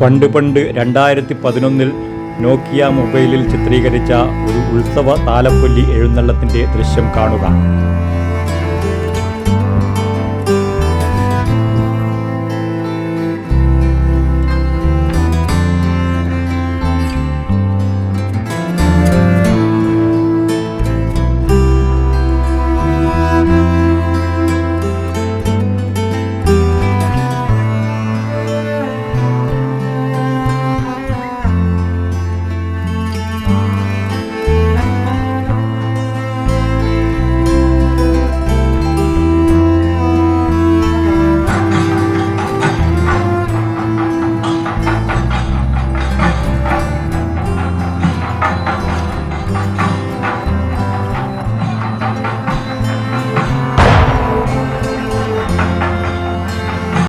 പണ്ട് പണ്ട് രണ്ടായിരത്തി പതിനൊന്നിൽ നോക്കിയ മൊബൈലിൽ ചിത്രീകരിച്ച ഒരു ഉത്സവ താലപ്പൊല്ലി എഴുന്നള്ളത്തിന്റെ ദൃശ്യം കാണുക.